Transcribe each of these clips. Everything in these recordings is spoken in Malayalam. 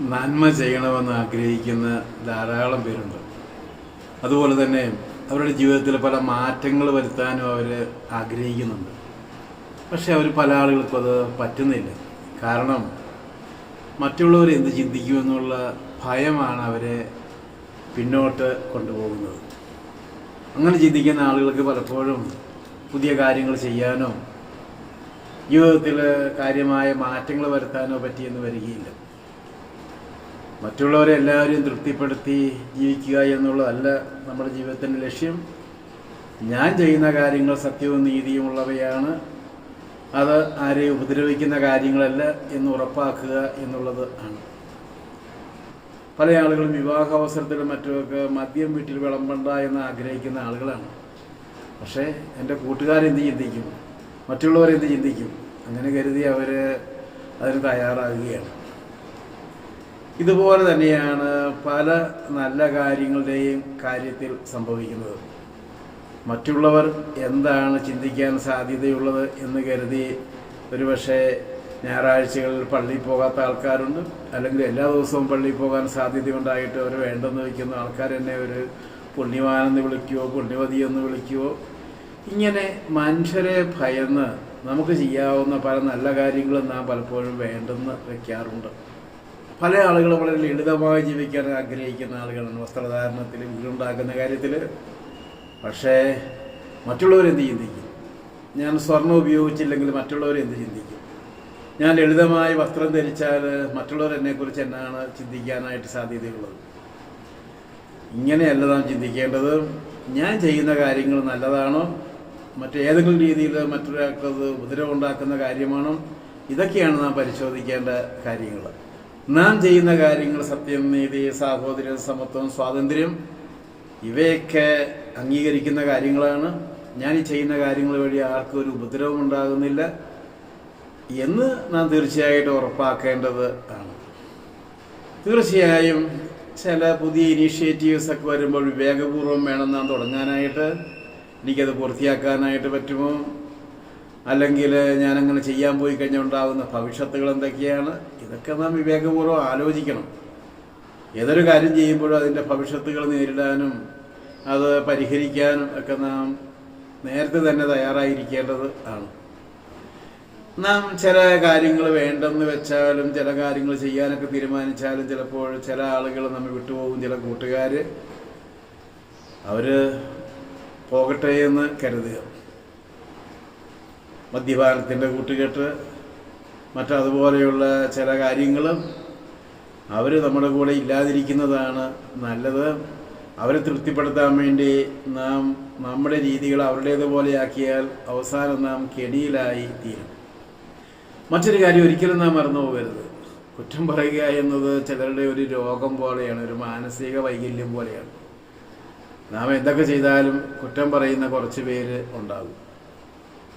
നന്മ ചെയ്യണമെന്ന് ആഗ്രഹിക്കുന്ന ധാരാളം പേരുണ്ട്. അതുപോലെ തന്നെ അവരുടെ ജീവിതത്തിൽ പല മാറ്റങ്ങൾ വരുത്താനും അവർ ആഗ്രഹിക്കുന്നുണ്ട്. പക്ഷെ അവർ പല ആളുകൾക്കും അത് പറ്റുന്നില്ല. കാരണം മറ്റുള്ളവർ എന്ത് ചിന്തിക്കുമെന്നുള്ള ഭയമാണ് അവരെ പിന്നോട്ട് കൊണ്ടുപോകുന്നത്. അങ്ങനെ ചിന്തിക്കുന്ന ആളുകൾക്ക് പലപ്പോഴും പുതിയ കാര്യങ്ങൾ ചെയ്യാനോ ജീവിതത്തിൽ കാര്യമായ മാറ്റങ്ങൾ വരുത്താനോ പറ്റിയെന്ന് വരികയില്ല. മറ്റുള്ളവരെ എല്ലാവരെയും തൃപ്തിപ്പെടുത്തി ജീവിക്കുക എന്നുള്ളതല്ല നമ്മുടെ ജീവിതത്തിന്റെ ലക്ഷ്യം. ഞാൻ ചെയ്യുന്ന കാര്യങ്ങൾ സത്യവും നീതിയുമുള്ളവയാണ് അത് ആരെയും ഉപദ്രവിക്കുന്ന കാര്യങ്ങളല്ല എന്ന് ഉറപ്പാക്കുക എന്നുള്ളത് ആണ്. പല ആളുകളും വിവാഹ അവസരത്തിലും മറ്റുമൊക്കെ മദ്യം വീട്ടിൽ വിളമ്പണ്ട എന്ന് ആഗ്രഹിക്കുന്ന ആളുകളാണ്. പക്ഷേ എന്റെ കൂട്ടുകാരെന്ത് ചിന്തിക്കും? മറ്റുള്ളവരെന്ത് ചിന്തിക്കും? അങ്ങനെ കരുതി അവർ അതിന് തയ്യാറാകുകയാണ്. ഇതുപോലെ തന്നെയാണ് പല നല്ല കാര്യങ്ങളുടെയും കാര്യത്തിൽ സംഭവിക്കുന്നത്. മറ്റുള്ളവർ എന്താണ് ചിന്തിക്കാൻ സാധ്യതയുള്ളത് എന്ന് കരുതി ഒരുപക്ഷെ ഞായറാഴ്ചകളിൽ പള്ളിയിൽ പോകാത്ത ആൾക്കാരുണ്ട്. അല്ലെങ്കിൽ എല്ലാ ദിവസവും പള്ളിയിൽ പോകാൻ സാധ്യതയുണ്ടായിട്ട് അവർ വേണ്ടെന്ന് വയ്ക്കുന്ന ആൾക്കാർ തന്നെ ഒരു പുണ്യവാനെന്ന് വിളിക്കുവോ പുണ്യവതി എന്ന് വിളിക്കുവോ. ഇങ്ങനെ മനുഷ്യരെ ഭയന്ന് നമുക്ക് ചെയ്യാവുന്ന പല നല്ല കാര്യങ്ങളും നാം പലപ്പോഴും വേണ്ടെന്ന് വെക്കാറുണ്ട് പല ആളുകളും വളരെ ലളിതമായി ജീവിക്കാൻ ആഗ്രഹിക്കുന്ന ആളുകളാണ്. വസ്ത്രധാരണത്തിൽ വീടുണ്ടാക്കുന്ന കാര്യത്തിൽ പക്ഷേ മറ്റുള്ളവരെന്ത് ചിന്തിക്കും? ഞാൻ സ്വർണം ഉപയോഗിച്ചില്ലെങ്കിൽ മറ്റുള്ളവരെന്ത് ചിന്തിക്കും? ഞാൻ ലളിതമായി വസ്ത്രം ധരിച്ചാൽ മറ്റുള്ളവർ എന്നെക്കുറിച്ച് എന്നാണ് ചിന്തിക്കാനായിട്ട് സാധ്യതയുള്ളത്? ഇങ്ങനെയല്ല നാം ചിന്തിക്കേണ്ടത്. ഞാൻ ചെയ്യുന്ന കാര്യങ്ങൾ നല്ലതാണോ? മറ്റേതെങ്കിലും രീതിയിൽ മറ്റൊരാൾക്കത് ഉപദ്രവം ഉണ്ടാക്കുന്ന കാര്യമാണോ? ഇതൊക്കെയാണ് നാം പരിശോധിക്കേണ്ട കാര്യങ്ങൾ. നാം ചെയ്യുന്ന കാര്യങ്ങൾ സത്യം നീതി സാഹോദര്യം സമത്വം സ്വാതന്ത്ര്യം ഇവയൊക്കെ അംഗീകരിക്കുന്ന കാര്യങ്ങളാണ്. ഞാൻ ഈ ചെയ്യുന്ന കാര്യങ്ങൾ വഴി ആർക്കും ഒരു ഉപദ്രവം ഉണ്ടാകുന്നില്ല എന്ന് നാം തീർച്ചയായിട്ടും ഉറപ്പാക്കേണ്ടത് ആണ്. തീർച്ചയായും ചില പുതിയ ഇനീഷ്യേറ്റീവ്സ് ഒക്കെ വരുമ്പോൾ വിവേകപൂർവം വേണം നാം തുടങ്ങാനായിട്ട്. എനിക്കത് പൂർത്തിയാക്കാനായിട്ട് പറ്റുമോ? അല്ലെങ്കിൽ ഞാനങ്ങനെ ചെയ്യാൻ പോയി കഴിഞ്ഞാൽ ഉണ്ടാകുന്ന ഭവിഷ്യത്തുകൾ എന്തൊക്കെയാണ്? ഇതൊക്കെ നാം വിവേകപൂർവം ആലോചിക്കണം. ഏതൊരു കാര്യം ചെയ്യുമ്പോഴും അതിന്റെ ഭവിഷ്യത്തുകൾ നേരിടാനും അത് പരിഹരിക്കാനും ഒക്കെ നാം നേരത്തെ തന്നെ തയ്യാറായിരിക്കേണ്ടത് ആണ്. നാം ചില കാര്യങ്ങൾ വേണ്ടെന്ന് വെച്ചാലും ചില കാര്യങ്ങൾ ചെയ്യാനൊക്കെ തീരുമാനിച്ചാലും ചിലപ്പോൾ ചില ആളുകൾ നമ്മൾ വിട്ടുപോകും ചില കൂട്ടുകാർ അവർ പോകട്ടെ എന്ന് കരുതുക. മദ്യപാനത്തിന്റെ കൂട്ടുകെട്ട് മറ്റതുപോലെയുള്ള ചില കാര്യങ്ങളും അവർ നമ്മുടെ കൂടെ ഇല്ലാതിരിക്കുന്നതാണ് നല്ലത്. അവരെ തൃപ്തിപ്പെടുത്താൻ വേണ്ടി നാം നമ്മുടെ രീതികൾ അവരുടേതുപോലെയാക്കിയാൽ അവസാനം നാം കെടിയിലായി തീരും. മറ്റൊരു കാര്യം ഒരിക്കലും നാം മറന്നു പോകരുത്. കുറ്റം പറയുക എന്നത് ചിലരുടെ ഒരു രോഗം പോലെയാണ് ഒരു മാനസിക വൈകല്യം പോലെയാണ്. നാം എന്തൊക്കെ ചെയ്താലും കുറ്റം പറയുന്ന കുറച്ച് പേര് ഉണ്ടാകും.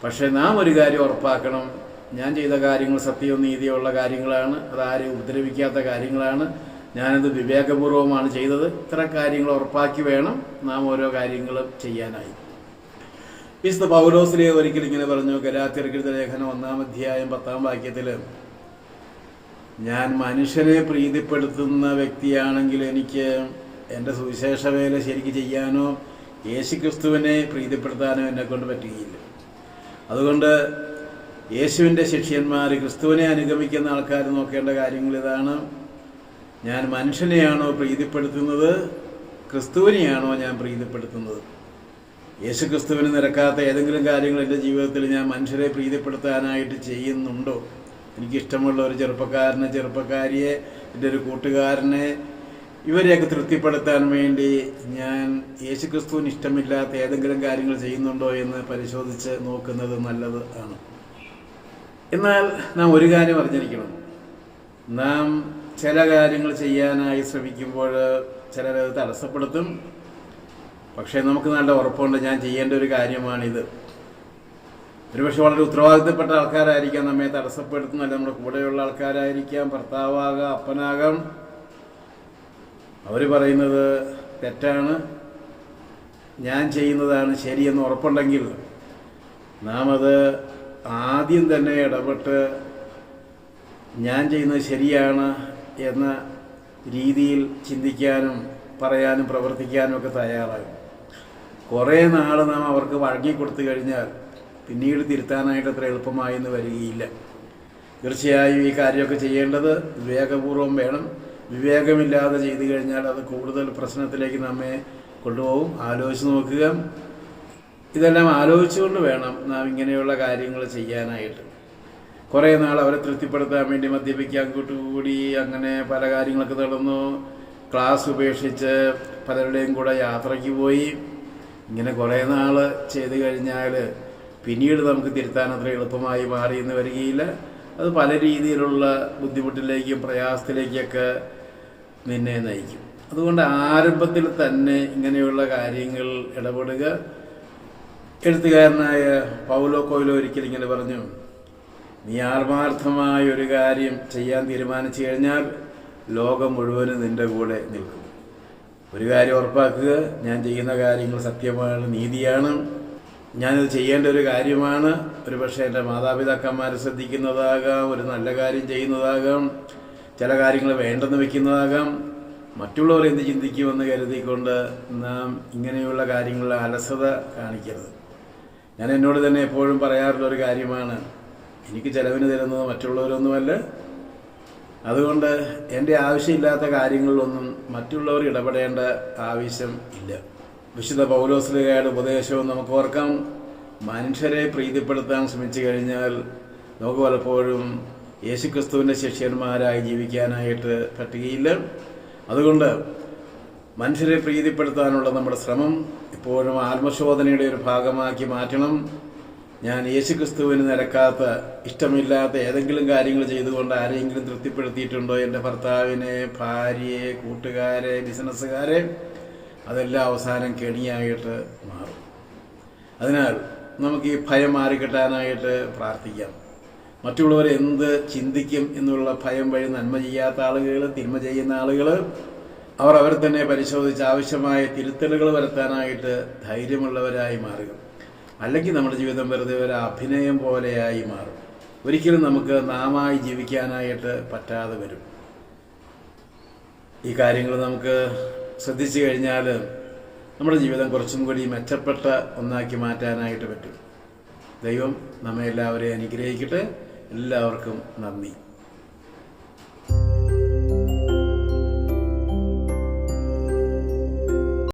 പക്ഷേ നാം ഒരു കാര്യം ഉറപ്പാക്കണം. ഞാൻ ചെയ്ത കാര്യങ്ങൾ സത്യവും നീതിയുള്ള കാര്യങ്ങളാണ്. അതാരും ഉപദ്രവിക്കാത്ത കാര്യങ്ങളാണ്. ഞാനത് വിവേകപൂർവമാണ് ചെയ്തത്. ഇത്ര കാര്യങ്ങൾ ഉറപ്പാക്കി വേണം നാം ഓരോ കാര്യങ്ങളും ചെയ്യാനായി. വിശുദ്ധ പൗലോസിലെ ഒരിക്കൽ ഇങ്ങനെ പറഞ്ഞു ഗലാത്തിർക്കൃത ലേഖനം ഒന്നാം അധ്യായം പത്താം വാക്യത്തിൽ ഞാൻ മനുഷ്യനെ പ്രീതിപ്പെടുത്തുന്ന വ്യക്തിയാണെങ്കിൽ എനിക്ക് എന്റെ സുവിശേഷ വേല ശരിക്ക് ചെയ്യാനോ യേശുക്രിസ്തുവിനെ പ്രീതിപ്പെടുത്താനോ എന്നെ കൊണ്ട് പറ്റുകയില്ല. അതുകൊണ്ട് യേശുവിന്റെ ശിഷ്യന്മാർ ക്രിസ്തുവിനെ അനുഗമിക്കുന്ന ആൾക്കാർ നോക്കേണ്ട കാര്യങ്ങൾ ഇതാണ്. ഞാൻ മനുഷ്യനെയാണോ പ്രീതിപ്പെടുത്തുന്നത്? ക്രിസ്തുവിനെയാണോ ഞാൻ പ്രീതിപ്പെടുത്തുന്നത്? യേശു ക്രിസ്തുവിന് നിരക്കാത്ത ഏതെങ്കിലും കാര്യങ്ങൾ എന്റെ ജീവിതത്തിൽ ഞാൻ മനുഷ്യരെ പ്രീതിപ്പെടുത്താനായിട്ട് ചെയ്യുന്നുണ്ടോ? എനിക്കിഷ്ടമുള്ള ഒരു ചെറുപ്പക്കാരനെ ചെറുപ്പക്കാരിയെ എന്റെ ഒരു കൂട്ടുകാരനെ ഇവരെയൊക്കെ തൃപ്തിപ്പെടുത്താൻ വേണ്ടി ഞാൻ യേശുക്രിസ്തുവിന് ഇഷ്ടമില്ലാത്ത ഏതെങ്കിലും കാര്യങ്ങൾ ചെയ്യുന്നുണ്ടോ എന്ന് പരിശോധിച്ച് നോക്കുന്നത് നല്ലത് ആണ്. എന്നാൽ നാം ഒരു കാര്യം അറിഞ്ഞിരിക്കണം. നാം ചില കാര്യങ്ങൾ ചെയ്യാനായി ശ്രമിക്കുമ്പോൾ ചിലരത് തടസ്സപ്പെടുത്തും. പക്ഷേ നമുക്ക് നല്ല ഉറപ്പുണ്ട് ഞാൻ ചെയ്യേണ്ട ഒരു കാര്യമാണിത്. ഒരുപക്ഷെ വളരെ ഉത്തരവാദിത്തപ്പെട്ട ആൾക്കാരായിരിക്കാം നമ്മെ തടസ്സപ്പെടുത്തുന്നല്ല നമ്മുടെ കൂടെയുള്ള ആൾക്കാരായിരിക്കാം ഭർത്താവാകാം അപ്പനാകാം. അവർ പറയുന്നത് തെറ്റാണ്. ഞാൻ ചെയ്യുന്നതാണ് ശരിയെന്ന് ഉറപ്പുണ്ടെങ്കിൽ നാം അത് ആദ്യം തന്നെ ഇടപെട്ട് ഞാൻ ചെയ്യുന്നത് ശരിയാണ് എന്ന രീതിയിൽ ചിന്തിക്കാനും പറയാനും പ്രവർത്തിക്കാനും ഒക്കെ തയ്യാറാകും. കുറേ നാൾ നാം അവർക്ക് വഴങ്ങിക്കൊടുത്തു കഴിഞ്ഞാൽ പിന്നീട് തിരുത്താനായിട്ട് അത്ര എളുപ്പമായി എന്ന് വരികയില്ല. തീർച്ചയായും ഈ കാര്യമൊക്കെ ചെയ്യേണ്ടത് വിവേകപൂർവം വേണം. വിവേകമില്ലാതെ ചെയ്തു കഴിഞ്ഞാൽ അത് കൂടുതൽ പ്രശ്നത്തിലേക്ക് നമ്മെ കൊണ്ടുപോകും. ആലോചിച്ച് നോക്കുക. ഇതെല്ലാം ആലോചിച്ചുകൊണ്ട് വേണം നാം ഇങ്ങനെയുള്ള കാര്യങ്ങൾ ചെയ്യാനായിട്ട്. കുറേ നാൾ അവരെ തൃപ്തിപ്പെടുത്താൻ വേണ്ടി മദ്യപിക്കാൻ കൂട്ടുകൂടി അങ്ങനെ പല കാര്യങ്ങളൊക്കെ നടന്നു. ക്ലാസ് ഉപേക്ഷിച്ച് പലരുടെയും കൂടെ യാത്രയ്ക്ക് പോയി. ഇങ്ങനെ കുറേ നാൾ ചെയ്തു കഴിഞ്ഞാൽ പിന്നീട് നമുക്ക് തിരുത്താൻ അത്ര എളുപ്പമായി മാറി എന്ന് വരികയില്ല. അത് പല രീതിയിലുള്ള ബുദ്ധിമുട്ടിലേക്കും പ്രയാസത്തിലേക്കൊക്കെ നിന്നെ നയിക്കും. അതുകൊണ്ട് ആരംഭത്തിൽ തന്നെ ഇങ്ങനെയുള്ള കാര്യങ്ങൾ ഇടപെടുക. എഴുത്തുകാരനായ പൗലോ കോയിലോ ഒരിക്കൽ ഇങ്ങനെ പറഞ്ഞു നീ ആത്മാർത്ഥമായ ഒരു കാര്യം ചെയ്യാൻ തീരുമാനിച്ചു കഴിഞ്ഞാൽ ലോകം മുഴുവനും നിന്റെ കൂടെ നിൽക്കും. ഒരു കാര്യം ഉറപ്പാക്കുക ഞാൻ ചെയ്യുന്ന കാര്യങ്ങൾ സത്യമാണ് നീതിയാണ്. ഞാനിത് ചെയ്യേണ്ട ഒരു കാര്യമാണ്. ഒരു പക്ഷേ എന്റെ മാതാപിതാക്കന്മാരെ ശ്രദ്ധിക്കുന്നതാകാം ഒരു നല്ല കാര്യം ചെയ്യുന്നതാകാം. ചില കാര്യങ്ങൾ വേണ്ടെന്ന് വെക്കുന്നതാകാം. മറ്റുള്ളവർ എന്ത് ചിന്തിക്കുമെന്ന് കരുതിക്കൊണ്ട് നാം ഇങ്ങനെയുള്ള കാര്യങ്ങളിൽ അലസത കാണിക്കരുത്. ഞാൻ എന്നോട് തന്നെ എപ്പോഴും പറയാറുള്ള ഒരു കാര്യമാണ്. എനിക്ക് ചിലവിന് തരുന്നത് മറ്റുള്ളവരൊന്നുമല്ല. അതുകൊണ്ട് എന്റെ ആവശ്യമില്ലാത്ത കാര്യങ്ങളിലൊന്നും മറ്റുള്ളവർ ഇടപെടേണ്ട ആവശ്യം ഇല്ല. വിശുദ്ധ പൗലോസ്ലികയുടെ ഉപദേശവും നമുക്ക് ഓർക്കാം. മനുഷ്യരെ പ്രീതിപ്പെടുത്താൻ ശ്രമിച്ചു കഴിഞ്ഞാൽ നമുക്ക് പലപ്പോഴും യേശുക്രിസ്തുവിന്റെ ശിഷ്യന്മാരായി ജീവിക്കാനായിട്ട് പറ്റുകയില്ല അതുകൊണ്ട് മനുഷ്യരെ പ്രീതിപ്പെടുത്താനുള്ള നമ്മുടെ ശ്രമം ഇപ്പോഴും ആത്മശോധനയുടെ ഒരു ഭാഗമാക്കി മാറ്റണം. ഞാൻ യേശുക്രിസ്തുവിന് നിരക്കാത്ത ഇഷ്ടമില്ലാത്ത ഏതെങ്കിലും കാര്യങ്ങൾ ചെയ്തുകൊണ്ട് ആരെങ്കിലും തൃപ്തിപ്പെടുത്തിയിട്ടുണ്ടോ? എന്റെ ഭർത്താവിനെ ഭാര്യയെ കൂട്ടുകാരെ ബിസിനസ്സുകാരെ അതെല്ലാം അവസാനം കെണിയായിട്ട് മാറും. അതിനാൽ നമുക്ക് ഈ ഭയം മാറിക്കിട്ടാനായിട്ട് പ്രാർത്ഥിക്കാം. മറ്റുള്ളവർ എന്ത് ചിന്തിക്കും എന്നുള്ള ഭയം വഴി നന്മ ചെയ്യാത്ത ആളുകൾ തിന്മ ചെയ്യുന്ന ആളുകൾ അവർ അവർ തന്നെ പരിശോധിച്ച് ആവശ്യമായ തിരുത്തലുകൾ വരുത്താനായിട്ട് ധൈര്യമുള്ളവരായി മാറുക. അല്ലെങ്കിൽ നമ്മുടെ ജീവിതം വെറുതെ ഒരു അഭിനയം പോലെയായി മാറും. ഒരിക്കലും നമുക്ക് നാമായി ജീവിക്കാനായിട്ട് പറ്റാതെ വരും. ഈ കാര്യങ്ങൾ നമുക്ക് ശ്രദ്ധിച്ചു കഴിഞ്ഞാൽ നമ്മുടെ ജീവിതം കുറച്ചും കൂടി മെച്ചപ്പെട്ട ഒന്നാക്കി മാറ്റാനായിട്ട് പറ്റും. ദൈവം നമ്മെ എല്ലാവരെയും അനുഗ്രഹിക്കട്ടെ. എല്ലാവർക്കും നന്ദി